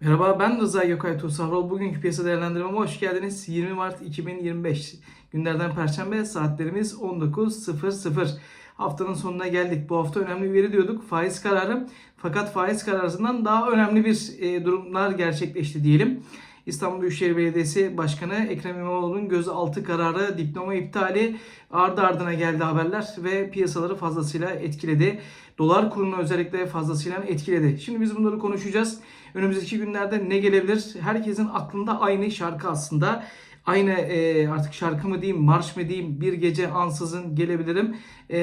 Merhaba ben Rıza Gökay Tuğsavrol. Bugünkü piyasa değerlendirmeme hoş geldiniz. 20 Mart 2025 günlerden Perşembe saatlerimiz 19.00. Haftanın sonuna geldik. Bu hafta önemli bir veri diyorduk. Faiz kararı. Fakat faiz kararından daha önemli bir e, durumlar gerçekleşti diyelim. İstanbul Büyükşehir Belediyesi Başkanı Ekrem İmamoğlu'nun gözaltı kararı, diploma iptali ardı ardına geldi haberler ve piyasaları fazlasıyla etkiledi. Dolar kurunu özellikle fazlasıyla etkiledi. Şimdi biz bunları konuşacağız. Önümüzdeki günlerde ne gelebilir? Herkesin aklında aynı şarkı aslında. Aynı e, artık şarkı mı diyeyim, marş mı diyeyim, bir gece ansızın gelebilirim. E,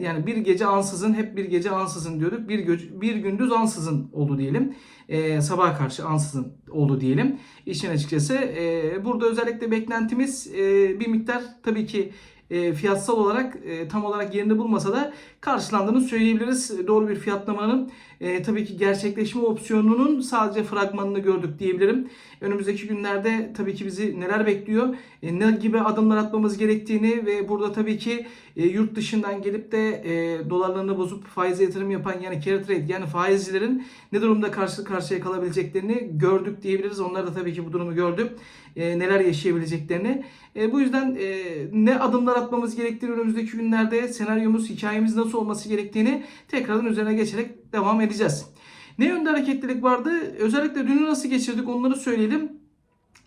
yani bir gece ansızın, hep bir gece ansızın diyorduk. Bir, gö- bir gündüz ansızın oldu diyelim. E, sabaha karşı ansızın oldu diyelim. İşin açıkçası e, burada özellikle beklentimiz e, bir miktar tabii ki e, fiyatsal olarak e, tam olarak yerini bulmasa da karşılandığını söyleyebiliriz. Doğru bir fiyatlamanın e, tabii ki gerçekleşme opsiyonunun sadece fragmanını gördük diyebilirim. Önümüzdeki günlerde tabii ki bizi neler bekliyor, e, ne gibi adımlar atmamız gerektiğini ve burada tabii ki e, yurt dışından gelip de e, dolarlarını bozup faize yatırım yapan yani carry trade yani faizcilerin ne durumda karşı karşıya kalabileceklerini gördük diyebiliriz. Onlar da tabii ki bu durumu gördü. E, neler yaşayabileceklerini. E, bu yüzden e, ne adımlar atmamız gerektiğini önümüzdeki günlerde senaryomuz, hikayemiz nasıl olması gerektiğini tekrardan üzerine geçerek devam edeceğiz. Ne yönde hareketlilik vardı? Özellikle dünü nasıl geçirdik onları söyleyelim.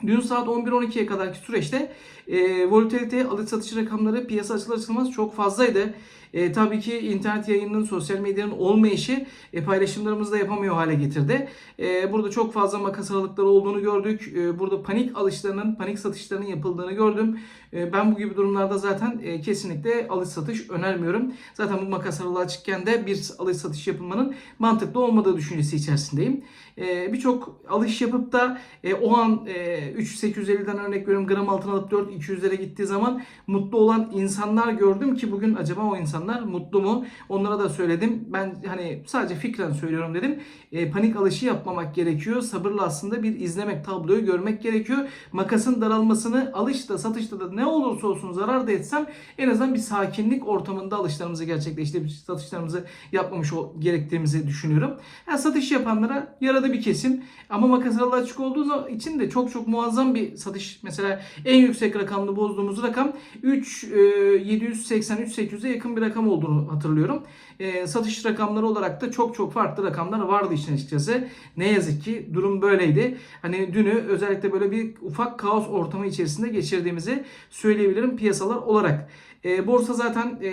Dün saat 11-12'ye kadarki süreçte e, volatilite, alış satış rakamları piyasa açılır açılmaz çok fazlaydı. E, tabii ki internet yayınının, sosyal medyanın olmayışı e, paylaşımlarımızı da yapamıyor hale getirdi. E, burada çok fazla makas aralıkları olduğunu gördük. E, burada panik alışlarının, panik satışlarının yapıldığını gördüm. E, ben bu gibi durumlarda zaten e, kesinlikle alış satış önermiyorum. Zaten bu makas aralığı açıkken de bir alış satış yapılmanın mantıklı olmadığı düşüncesi içerisindeyim. E, Birçok alış yapıp da e, o an e, 3850'den örnek veriyorum gram altın alıp 4200'lere gittiği zaman mutlu olan insanlar gördüm ki bugün acaba o insanlar mutlu mu? Onlara da söyledim. Ben hani sadece fikren söylüyorum dedim. E, panik alışı yapmamak gerekiyor. Sabırla aslında bir izlemek, tabloyu görmek gerekiyor. Makasın daralmasını alışta, satışta da ne olursa olsun zarar da etsem en azından bir sakinlik ortamında alışlarımızı gerçekleştirip satışlarımızı yapmamış gerektiğimizi düşünüyorum. Yani satış yapanlara yaradı bir kesim ama makas açık olduğu için de çok çok muazzam bir satış. Mesela en yüksek rakamlı bozduğumuz rakam 3 e, 783 800'e yakın bir rakam olduğunu hatırlıyorum. E, satış rakamları olarak da çok çok farklı rakamlar vardı işin açıkçası. Ne yazık ki durum böyleydi. Hani dünü özellikle böyle bir ufak kaos ortamı içerisinde geçirdiğimizi söyleyebilirim piyasalar olarak. E, borsa zaten e,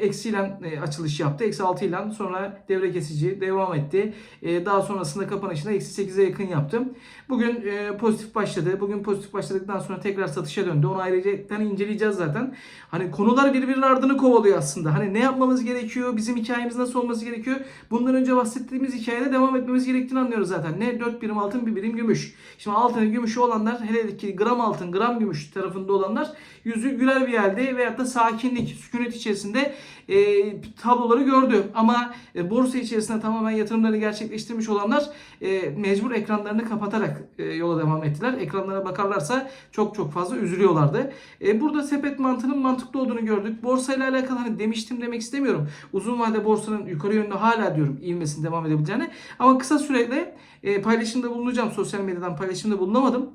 eksiyle e, açılış yaptı. Eksi 6 ile sonra devre kesici devam etti. E, daha sonrasında kapanışında eksi 8'e yakın yaptım. Bugün e, pozitif başladı. Bugün pozitif başladıktan sonra tekrar satışa döndü. Onu ayrıca inceleyeceğiz zaten. Hani konular birbirinin ardını kovalıyor aslında. Hani ne yapmamız gerekiyor? Bizim hikayemiz nasıl olması gerekiyor? Bundan önce bahsettiğimiz hikayede devam etmemiz gerektiğini anlıyoruz zaten. Ne 4 birim altın bir birim gümüş. Şimdi altın gümüşü olanlar hele ki gram altın gram gümüş tarafında olanlar yüzü güler bir yerde veyahut da sakinlik, sükunet içerisinde e, tabloları gördü. Ama e, borsa içerisinde tamamen yatırımlarını gerçekleştirmiş olanlar e, mecbur ekranlarını kapatarak e, yola devam ettiler. Ekranlara bakarlarsa çok çok fazla üzülüyorlardı. E, burada sepet mantığının mantıklı olduğunu gördük. Borsa ile alakalı hani demiştim demek istemiyorum. Uzun vade borsanın yukarı yönlü hala diyorum ivmesinin devam edebileceğini. Ama kısa sürede e, paylaşımda bulunacağım. Sosyal medyadan paylaşımda bulunamadım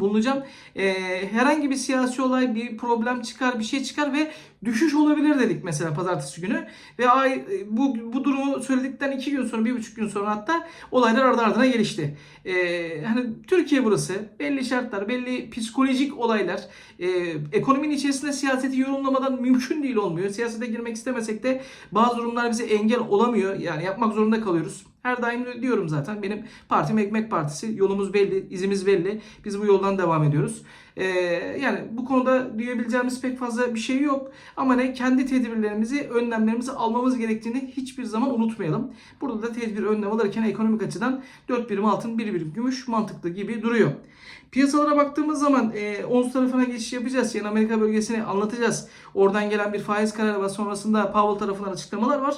bulunacağım. Ee, herhangi bir siyasi olay, bir problem çıkar, bir şey çıkar ve düşüş olabilir dedik mesela pazartesi günü. Ve ay bu, bu durumu söyledikten iki gün sonra, bir buçuk gün sonra hatta olaylar ardı ardına gelişti. Ee, hani Türkiye burası. Belli şartlar, belli psikolojik olaylar. Ee, ekonominin içerisinde siyaseti yorumlamadan mümkün değil olmuyor. Siyasete girmek istemesek de bazı durumlar bize engel olamıyor. Yani yapmak zorunda kalıyoruz. Her daim diyorum zaten benim partim Ekmek Partisi. Yolumuz belli, izimiz belli. Biz bu yoldan devam ediyoruz. Ee, yani bu konuda diyebileceğimiz pek fazla bir şey yok. Ama ne kendi tedbirlerimizi, önlemlerimizi almamız gerektiğini hiçbir zaman unutmayalım. Burada da tedbir önlem alırken ekonomik açıdan 4 birim altın, 1 birim gümüş mantıklı gibi duruyor. Piyasalara baktığımız zaman e, ons tarafına geçiş yapacağız. Yani Amerika bölgesini anlatacağız. Oradan gelen bir faiz kararı var. Sonrasında Powell tarafından açıklamalar var.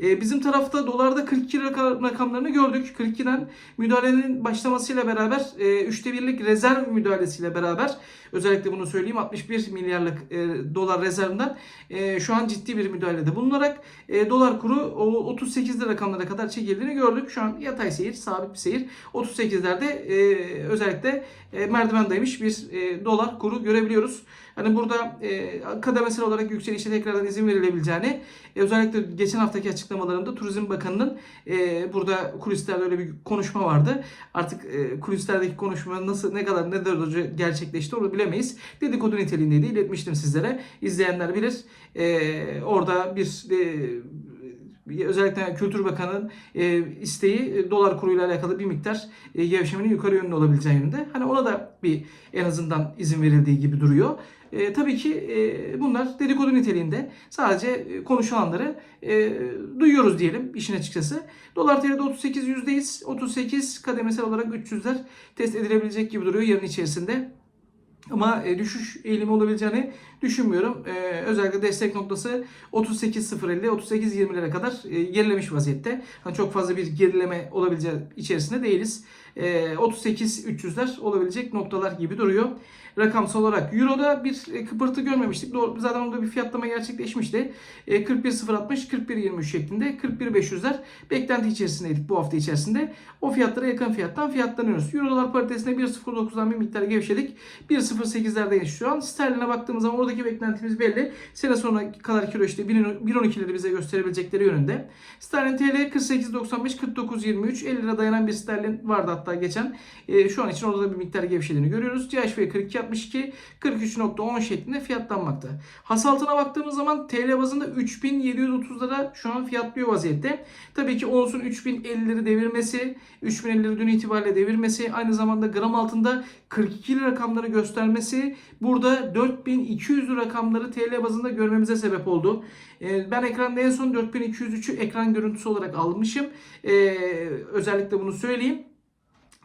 E, bizim tarafta dolarda 42 raka- rakamlarını gördük. 42'den müdahalenin başlamasıyla beraber e, üçte birlik rezerv müdahalesiyle beraber Özellikle bunu söyleyeyim 61 milyarlık e, dolar rezervinden e, şu an ciddi bir müdahalede bulunarak e, dolar kuru o 38'li rakamlara kadar çekildiğini gördük. Şu an yatay seyir, sabit bir seyir. 38'lerde e, özellikle e, merdivendeymiş bir e, dolar kuru görebiliyoruz. Hani burada e, kademesel olarak yükselişe tekrardan izin verilebileceğini e, özellikle geçen haftaki açıklamalarında Turizm Bakanı'nın e, burada kulislerde öyle bir konuşma vardı. Artık e, kulislerdeki konuşma nasıl ne kadar ne derece gerçekleşti onu bilemeyiz. Dedikodu niteliğindeydi. iletmiştim sizlere. İzleyenler bilir. E, orada bir e, özellikle Kültür Bakanı'nın e, isteği e, dolar kuruyla alakalı bir miktar e, gevşemenin yukarı yönlü olabileceği yönünde. Hani ona da bir en azından izin verildiği gibi duruyor. E, tabii ki e, bunlar dedikodu niteliğinde. Sadece e, konuşulanları e, duyuyoruz diyelim işin açıkçası. Dolar TL'de 38 yüzdeyiz. 38 kademesel olarak 300'ler test edilebilecek gibi duruyor yarın içerisinde. Ama e, düşüş eğilimi olabileceğini düşünmüyorum. E, özellikle destek noktası 38.050 38.20'lere kadar e, gerilemiş vaziyette. Hani çok fazla bir gerileme olabileceği içerisinde değiliz. E, 38.300'ler olabilecek noktalar gibi duruyor. Rakamsal olarak Euro'da bir e, kıpırtı görmemiştik. Doğru, zaten orada bir fiyatlama gerçekleşmişti. E, 41.060 41.23 şeklinde 41.500'ler beklenti içerisindeydik bu hafta içerisinde. O fiyatlara yakın fiyattan fiyatlanıyoruz. Euro dolar paritesinde 1.09'dan bir miktar gevşedik. 1.08'lerdeyiz şu an. Sterline baktığımız zaman oradaki beklentimiz belli. Sene sonuna kadar kilo işte 1.12'leri bize gösterebilecekleri yönünde. Sterlin TL 48.95 49.23 50 lira dayanan bir sterlin vardı hatta geçen. E, şu an için orada da bir miktar gevşediğini görüyoruz. CHF 42.62 43.10 şeklinde fiyatlanmakta. Has altına baktığımız zaman TL bazında 3730'lara şu an fiyatlıyor vaziyette. Tabii ki olsun 3050'leri devirmesi, 3050'leri dün itibariyle devirmesi, aynı zamanda gram altında 42 rakamları göstermesi burada 4200 rakamları TL bazında görmemize sebep oldu. Ee, ben ekranda en son 4203'ü ekran görüntüsü olarak almışım. Ee, özellikle bunu söyleyeyim.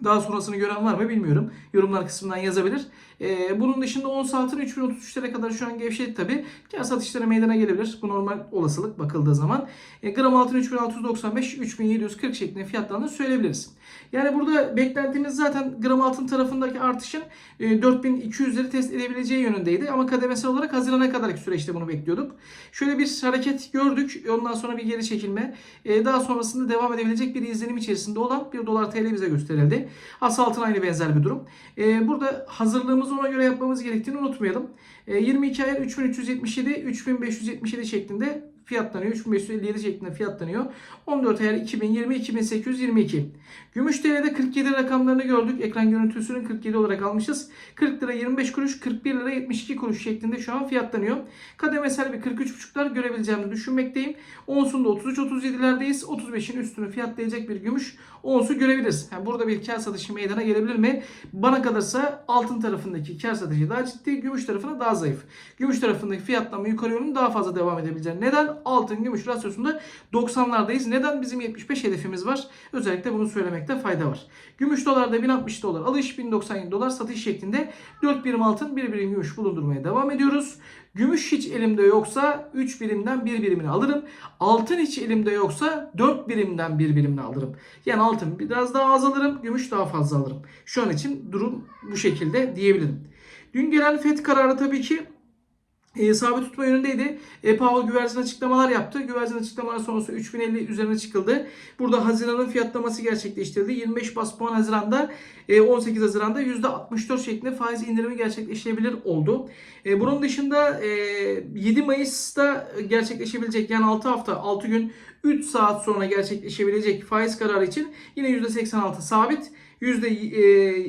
Daha sonrasını gören var mı bilmiyorum. Yorumlar kısmından yazabilir. Ee, bunun dışında ons altın 3033'lere kadar şu an gevşedi tabi. Kar satışları meydana gelebilir. Bu normal olasılık bakıldığı zaman. E, gram altın 3695 3740 şeklinde fiyatlarını söyleyebiliriz. Yani burada beklentimiz zaten gram altın tarafındaki artışın e, 4200'leri test edebileceği yönündeydi. Ama kademesel olarak Haziran'a kadarki süreçte bunu bekliyorduk. Şöyle bir hareket gördük. Ondan sonra bir geri çekilme. E, daha sonrasında devam edebilecek bir izlenim içerisinde olan bir dolar TL bize gösterildi. As altın aynı benzer bir durum. E, burada hazırlığımızı ona göre yapmamız gerektiğini unutmayalım. E, 22 ayar 3377, 3577 şeklinde fiyatlanıyor. 3557 şeklinde fiyatlanıyor. 14 ayar 2020 2822. Gümüş TL'de 47 rakamlarını gördük. Ekran görüntüsünün 47 olarak almışız. 40 lira 25 kuruş, 41 lira 72 kuruş şeklinde şu an fiyatlanıyor. Kademesel bir 43,5'lar görebileceğimi düşünmekteyim. Onsunda 33-37'lerdeyiz. 35'in üstünü fiyatlayacak bir gümüş onsu görebiliriz. Yani burada bir kar satışı meydana gelebilir mi? Bana kalırsa altın tarafındaki kar satışı daha ciddi, gümüş tarafına daha zayıf. Gümüş tarafındaki fiyatlama yukarı yönlü daha fazla devam edebileceğini. Neden? Altın gümüş rasyosunda 90'lardayız. Neden? Bizim 75 hedefimiz var. Özellikle bunu söylemekte fayda var. Gümüş dolarda 1060 dolar alış, 1097 dolar satış şeklinde 4 birim altın, 1 birim gümüş bulundurmaya devam ediyoruz. Gümüş hiç elimde yoksa 3 birimden 1 birimini alırım. Altın hiç elimde yoksa 4 birimden 1 birimini alırım. Yani altın biraz daha az alırım, gümüş daha fazla alırım. Şu an için durum bu şekilde diyebilirim. Dün gelen FED kararı tabii ki e, sabit tutma yönündeydi. E, Powell güvercin açıklamalar yaptı. Güvercin açıklamalar sonrası 3050 üzerine çıkıldı. Burada Haziran'ın fiyatlaması gerçekleştirildi. 25 bas puan Haziran'da e, 18 Haziran'da %64 şeklinde faiz indirimi gerçekleşebilir oldu. E, bunun dışında e, 7 Mayıs'ta gerçekleşebilecek yani 6 hafta 6 gün 3 saat sonra gerçekleşebilecek faiz kararı için yine %86 sabit. Yüzde, e,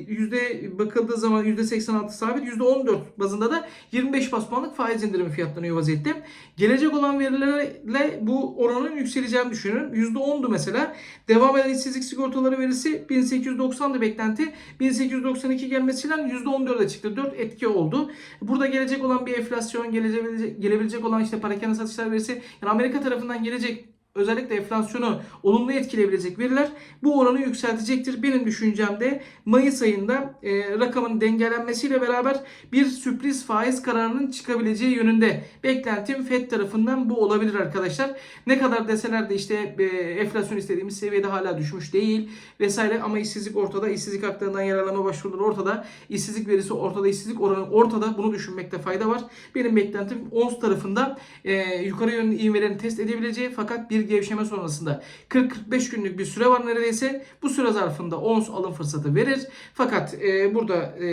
yüzde bakıldığı zaman yüzde 86 sabit. Yüzde 14 bazında da 25 bas puanlık faiz indirimi fiyatlanıyor vaziyette. Gelecek olan verilerle bu oranın yükseleceğini düşünüyorum. Yüzde 10'du mesela. Devam eden işsizlik sigortaları verisi 1890'dı beklenti. 1892 gelmesiyle yüzde 14'e çıktı. 4 etki oldu. Burada gelecek olan bir enflasyon, gelebilecek, gelebilecek olan işte parakende satışlar verisi yani Amerika tarafından gelecek özellikle enflasyonu olumlu etkileyebilecek veriler bu oranı yükseltecektir. Benim düşüncemde Mayıs ayında e, rakamın dengelenmesiyle beraber bir sürpriz faiz kararının çıkabileceği yönünde beklentim FED tarafından bu olabilir arkadaşlar. Ne kadar deseler de işte e, enflasyon istediğimiz seviyede hala düşmüş değil vesaire ama işsizlik ortada, işsizlik haklarından yararlanma başvuruları ortada, işsizlik verisi ortada, işsizlik oranı ortada. Bunu düşünmekte fayda var. Benim beklentim ONS tarafında e, yukarı yönlü ivmelerini test edebileceği fakat bir gevşeme sonrasında 40-45 günlük bir süre var neredeyse. Bu süre zarfında ONS alım fırsatı verir. Fakat e, burada e,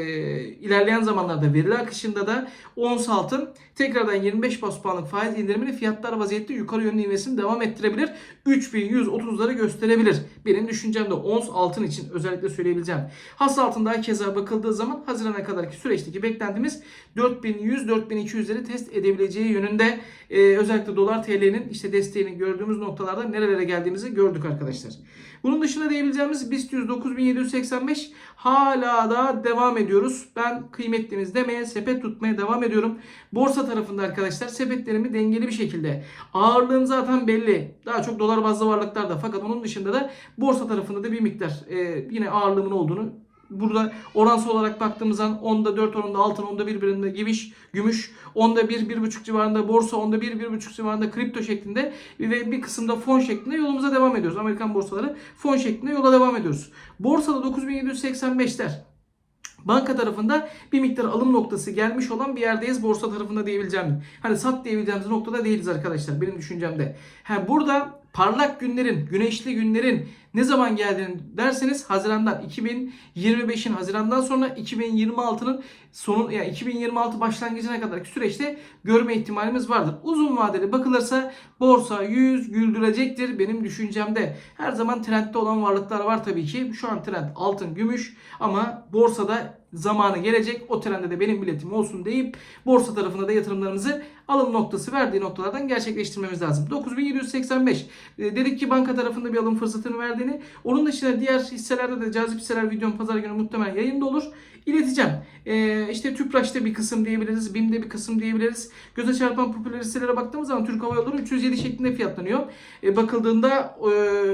ilerleyen zamanlarda verili akışında da ONS altın tekrardan 25 bas puanlık faiz indirimini fiyatlar vaziyette yukarı yönlü ivmesini devam ettirebilir. 3130'ları gösterebilir. Benim düşüncemde ONS altın için özellikle söyleyebileceğim. Has altında keza bakıldığı zaman Haziran'a kadarki süreçteki beklentimiz 4100-4200'leri test edebileceği yönünde. Ee, özellikle dolar TL'nin işte desteğini gördüğümüz noktalarda nerelere geldiğimizi gördük arkadaşlar. Bunun dışında diyebileceğimiz BIST 100 9785 hala da devam ediyoruz. Ben kıymetlimiz demeye, sepet tutmaya devam ediyorum. Borsa tarafında arkadaşlar sepetlerimi dengeli bir şekilde. Ağırlığım zaten belli. Daha çok dolar bazlı varlıklarda. Fakat onun dışında da borsa tarafında da bir miktar e, yine ağırlığımın olduğunu Burada oransal olarak baktığımız zaman onda 4 oranında altın, onda 1 birinde gümüş, gümüş, onda 1 1,5 civarında borsa, onda 1 1,5 civarında kripto şeklinde ve bir kısımda fon şeklinde yolumuza devam ediyoruz. Amerikan borsaları fon şeklinde yola devam ediyoruz. Borsada 9785'ler Banka tarafında bir miktar alım noktası gelmiş olan bir yerdeyiz borsa tarafında diyebileceğim. Hani sat diyebileceğimiz noktada değiliz arkadaşlar benim düşüncemde. Ha burada parlak günlerin, güneşli günlerin ne zaman geldiğini derseniz Haziran'dan 2025'in Haziran'dan sonra 2026'nın sonu yani 2026 başlangıcına kadarki süreçte görme ihtimalimiz vardır. Uzun vadeli bakılırsa borsa 100 güldürecektir benim düşüncemde. Her zaman trendde olan varlıklar var tabii ki. Şu an trend altın, gümüş ama borsada zamanı gelecek. O trende de benim biletim olsun deyip borsa tarafına da yatırımlarımızı alım noktası verdiği noktalardan gerçekleştirmemiz lazım. 9785 e, dedik ki banka tarafında bir alım fırsatını verdiğini. Onun dışında diğer hisselerde de cazip hisseler videom pazar günü muhtemelen yayında olur. İleteceğim. Ee, işte Tüpraş'ta bir kısım diyebiliriz. BİM'de bir kısım diyebiliriz. Göze çarpan popüler hisselere baktığımız zaman Türk Hava Yolları 307 şeklinde fiyatlanıyor. Ee, bakıldığında e,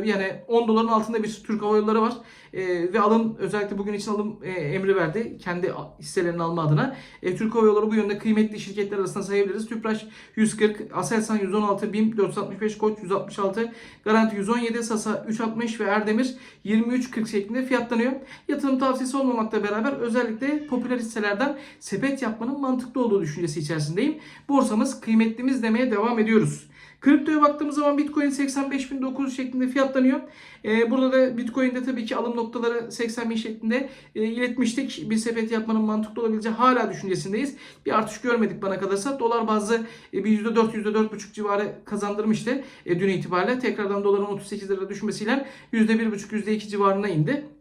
yani 10 doların altında bir Türk Hava Yolları var. E, ve alım özellikle bugün için alım e, emri verdi. Kendi hisselerini alma adına. E, Türk Hava Yolları bu yönde kıymetli şirketler arasında sayabiliriz. Tüpraş 140, Aselsan 116, BİM 465, Koç 166, Garanti 117, Sasa 360 ve Erdemir 23.40 şeklinde fiyatlanıyor. Yatırım tavsiyesi olmamakla beraber özellikle popüler hisselerden sepet yapmanın mantıklı olduğu düşüncesi içerisindeyim. Borsamız kıymetlimiz demeye devam ediyoruz. Kriptoya baktığımız zaman Bitcoin 85.900 şeklinde fiyatlanıyor. Ee, burada da Bitcoin'de tabii ki alım noktaları 80.000 şeklinde e, iletmiştik. Bir sepet yapmanın mantıklı olabileceği hala düşüncesindeyiz. Bir artış görmedik bana kalırsa. Dolar bazlı e, bir %4, %4,5 civarı kazandırmıştı e, dün itibariyle. Tekrardan doların 38 lira düşmesiyle %1,5, %2 civarına indi.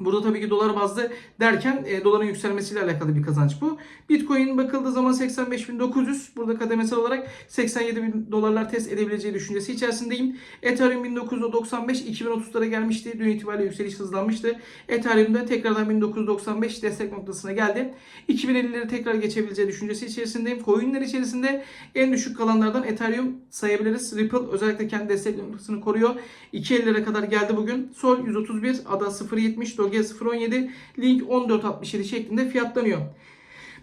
Burada tabii ki dolar bazlı derken e, doların yükselmesiyle alakalı bir kazanç bu. Bitcoin bakıldığı zaman 85.900. Burada kademesel olarak 87.000 dolarlar test edebileceği düşüncesi içerisindeyim. Ethereum 1995 2030'lara gelmişti. Dün itibariyle yükseliş hızlanmıştı. Ethereum'da tekrardan 1995 destek noktasına geldi. 2050'leri tekrar geçebileceği düşüncesi içerisindeyim. Coin'ler içerisinde en düşük kalanlardan Ethereum sayabiliriz. Ripple özellikle kendi destek noktasını koruyor. 2.50'lere kadar geldi bugün. Sol 131, ADA 0.70, Doge 0.17, Link 14.67 şeklinde fiyatlanıyor.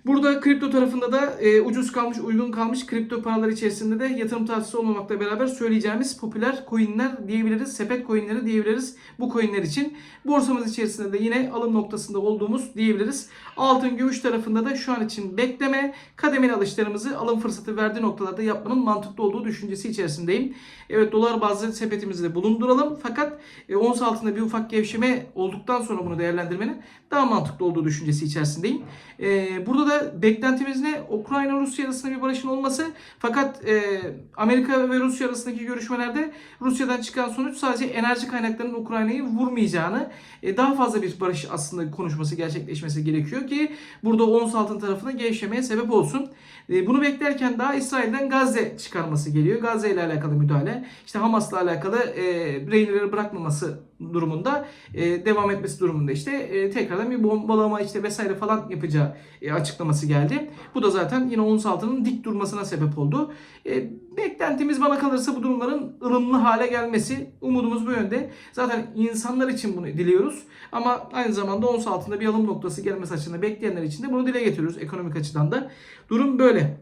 Burada kripto tarafında da e, ucuz kalmış, uygun kalmış kripto paralar içerisinde de yatırım tavsiyesi olmamakla beraber söyleyeceğimiz popüler coinler diyebiliriz. Sepet coinleri diyebiliriz bu coinler için. Borsamız içerisinde de yine alım noktasında olduğumuz diyebiliriz. Altın, gümüş tarafında da şu an için bekleme, kademeli alışlarımızı alım fırsatı verdiği noktalarda yapmanın mantıklı olduğu düşüncesi içerisindeyim. Evet dolar bazlı sepetimizi de bulunduralım. Fakat e, ons altında bir ufak gevşeme olduktan sonra bunu değerlendirmenin daha mantıklı olduğu düşüncesi içerisindeyim. E, burada da beklentimiz ne? Ukrayna-Rusya arasında bir barışın olması. Fakat e, Amerika ve Rusya arasındaki görüşmelerde Rusya'dan çıkan sonuç sadece enerji kaynaklarının Ukrayna'yı vurmayacağını, e, daha fazla bir barış aslında konuşması gerçekleşmesi gerekiyor ki burada ons altın tarafına gevşemeye sebep olsun. E, bunu beklerken daha İsrail'den Gazze çıkarması geliyor. Gazze ile alakalı müdahale. İşte Hamas'la alakalı e, rehineleri bırakmaması durumunda e, devam etmesi durumunda işte e, tekrardan bir bombalama işte vesaire falan yapacağı e, açıklaması geldi. Bu da zaten yine ons altının dik durmasına sebep oldu. E, Beklentimiz bana kalırsa bu durumların ılımlı hale gelmesi. Umudumuz bu yönde. Zaten insanlar için bunu diliyoruz. Ama aynı zamanda ons altında bir alım noktası gelmesi açısından bekleyenler için de bunu dile getiriyoruz ekonomik açıdan da. Durum böyle.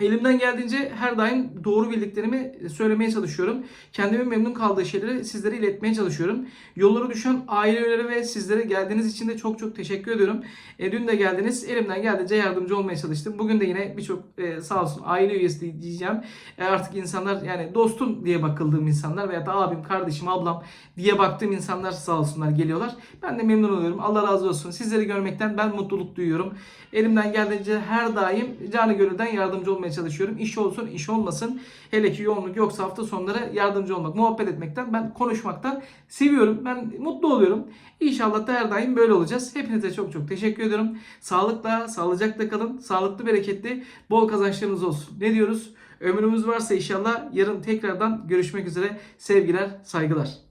Elimden geldiğince her daim doğru bildiklerimi söylemeye çalışıyorum. Kendimin memnun kaldığı şeyleri sizlere iletmeye çalışıyorum. Yollara düşen aile üyeleri ve sizlere geldiğiniz için de çok çok teşekkür ediyorum. E, dün de geldiniz. Elimden geldiğince yardımcı olmaya çalıştım. Bugün de yine birçok e, sağ olsun aile üyesi diyeceğim. E, artık insanlar yani dostum diye bakıldığım insanlar veya da abim, kardeşim, ablam diye baktığım insanlar sağ olsunlar geliyorlar. Ben de memnun oluyorum. Allah razı olsun. Sizleri görmekten ben mutluluk duyuyorum. Elimden geldiğince her daim canı gönülden yardımcı olmaya çalışıyorum. İş olsun, iş olmasın. Hele ki yoğunluk yoksa hafta sonları yardımcı olmak, muhabbet etmekten, ben konuşmaktan seviyorum. Ben mutlu oluyorum. İnşallah da her daim böyle olacağız. Hepinize çok çok teşekkür ediyorum. Sağlıkla, sağlıcakla kalın. Sağlıklı, bereketli, bol kazançlarınız olsun. Ne diyoruz? Ömrümüz varsa inşallah yarın tekrardan görüşmek üzere. Sevgiler, saygılar.